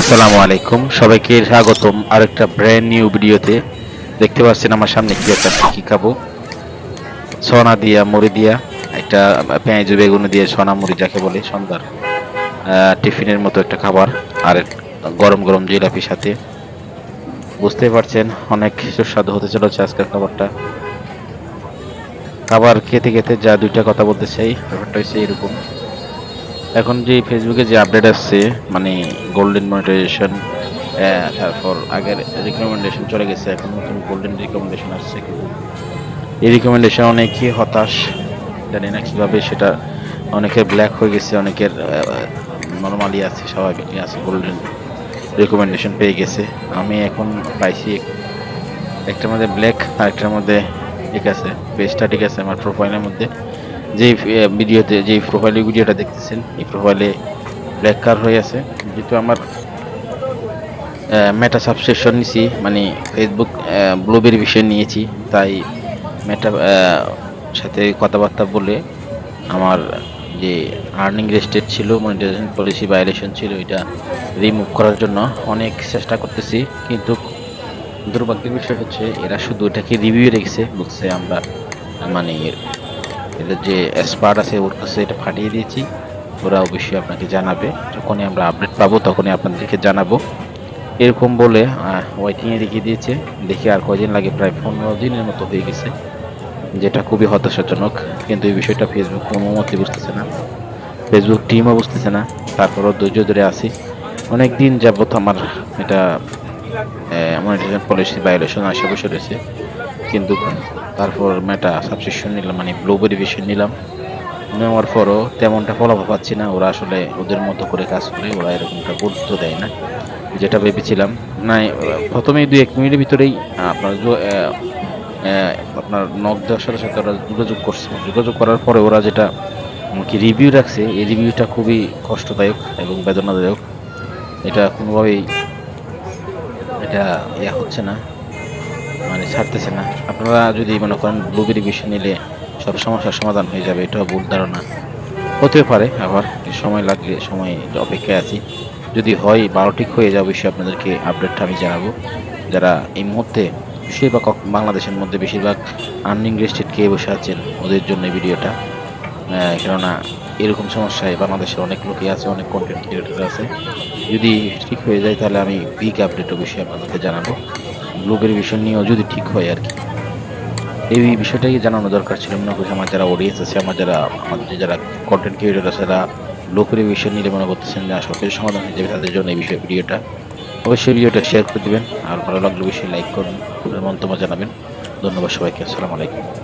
আসসালামু আলাইকুম। সবাইকে স্বাগতম আর একটা ব্র্যান্ড নিউ ভিডিওতে দেখতে পাচ্ছেন আমার সামনে কি একটা কি খাব। সোনা দিয়া, মুড়ি দিয়া, একটা পেঁয়াজ, বেগুন দিয়ে সোনা, মুড়ি যাকে বলে, সন্ধ্যার টিফিনের মতো একটা খাবার। আর গরম গরম জিলাপির সাথে। বুঝতেই পারছেন, অনেক সুস্বাদু হতে চলেছে আজকের খাবারটা। খাবার খেতে খেতে যা দুইটা কথা বলতে চাই, ব্যাপারটা হচ্ছে এরকম। এখন যে ফেসবুকে যে আপডেট আসছে মানে গোল্ডেন মনিটাইজেশন তারপর আগের রিকমেন্ডেশন চলে গেছে, এখন নতুন গোল্ডেন রিকমেন্ডেশন আসছে। এই রিকমেন্ডেশন অনেকই হতাশ, জানি না কীভাবে সেটা অনেকের ব্ল্যাক হয়ে গেছে, অনেকের নর্মালি আছে, স্বাভাবিকই আছে গোল্ডেন রিকমেন্ডেশন পেয়ে গেছে। আমি এখন পাইছি একটার মধ্যে ব্ল্যাক আর একটার মধ্যে ঠিক আছে পেজটা ঠিক আছে, আমার প্রোফাইলের মধ্যে। যে ভিডিওতে যে প্রোফাইলে ভিডিওটা দেখতেছেন, এই প্রোফাইলে ব্ল্যাক কার হয়ে আছে। যেহেতু আমার মেটা সাবস্ক্রিপশন নিছি মানে ফেসবুক ব্লুবেরি বিষয় নিয়েছি, তাই মেটা সাথে কথাবার্তা বলে আমার যে আর্নিং রেস্টেড ছিল মনিটাইজেশন পলিসি ভায়োলেশন ছিল, এটা রিমুভ করার জন্য অনেক চেষ্টা করতেছি। কিন্তু দুর্ভাগ্যের বিষয় হচ্ছে, এরা শুধু এটাকে রিভিউ রেখেছে, বলছে আমরা মানে এদের যে এক্সপার্ট আছে ওর কাছে এটা ফাটিয়ে দিয়েছি। ওরা অবশ্যই আপনাকে জানাবে। যখনই আমরা আপডেট পাবো, তখনই আপনাদেরকে জানাব। এরকম বলে ওয়াইটিংয়ে রেখে দিয়েছে। দেখি আর কয়দিন লাগে, প্রায় পনেরো দিনের মতো হয়ে গেছে। যেটা খুবই হতাশাজনক। কিন্তু এই বিষয়টা ফেসবুক কোনো মতে বুঝতেছে না। ফেসবুক টিমও বুঝতেছে না। তারপরও ধৈর্য ধরে আছি। অনেক দিন যাবত আমার এটা মনিটাইজেশন পলিসি ভায়োলেশন আসে বসে রয়েছে। কিন্তু তারপর মেটা সাবস্ক্রিপশন নিলাম মানে ব্লুবেরি ভিশন নিলাম। নেওয়ার পরও তেমনটা ফলাফল পাচ্ছি না, ওরা আসলে ওদের মতো করে কাজ করে, ওরা এরকমটা গুরুত্ব দেয় না। যেটা ভেবেছিলাম না প্রথমেই দুই এক মিনিটের ভিতরেই আপনার আপনার নক দেওয়ার সাথে সাথে ওরা যোগাযোগ করছে। যোগাযোগ করার পরে ওরা যেটা কি রিভিউ রাখছে, এই রিভিউটা খুবই কষ্টদায়ক এবং বেদনাদায়ক। এটা কোনোভাবেই এটা ইয়া হচ্ছে না। মানে ছাড়তেছে না। আপনারা যদি মনে করেন ব্লুবেরি বিষয় নিলে সব সমস্যার সমাধান হয়ে যাবে, এটাও ভুল ধারণা। হতে পারে আবার সময় লাগলে সময় অপেক্ষায় আছি। যদি হয়, বারো ঠিক হয়ে যাবে, অবশ্যই আপনাদেরকে আপডেটটা আমি জানাব। যারা এই মুহূর্তে বেশিরভাগ বাংলাদেশের মধ্যে বেশিরভাগ আর্নিং রেস্টেড খেয়ে বসে আছেন, ওদের জন্য ভিডিওটা। কেননা এরকম সমস্যায় বাংলাদেশের অনেক লোকই আছে, অনেক কন্টেন্ট ক্রিয়েটর আছে। যদি ঠিক হয়ে যায়, তাহলে আমি বিগ আপডেট অবশ্যই আপনাদেরকে জানাব। ব্লুবেরি বিষয় নিয়েও যদি ঠিক হয় আর কি। এই বিষয়টাই জানানো দরকার ছিল। মনে করছি আমার যারা অডিয়েন্স আছে, আমার যারা, আমাদের যারা কন্টেন্ট ক্রিয়েটার আছে, তারা লোকের বিষয় নিয়ে মনে করতেছেন যে সব সমাধান হয়ে যাবে তাদের জন্য এই বিষয়ে ভিডিওটা। অবশ্যই ভিডিওটা শেয়ার করে দেবেন। আর ভালো লাগলে বিষয়ে লাইক করুন। মন্তব্য জানাবেন। ধন্যবাদ সবাইকে। আসসালামু আলাইকুম।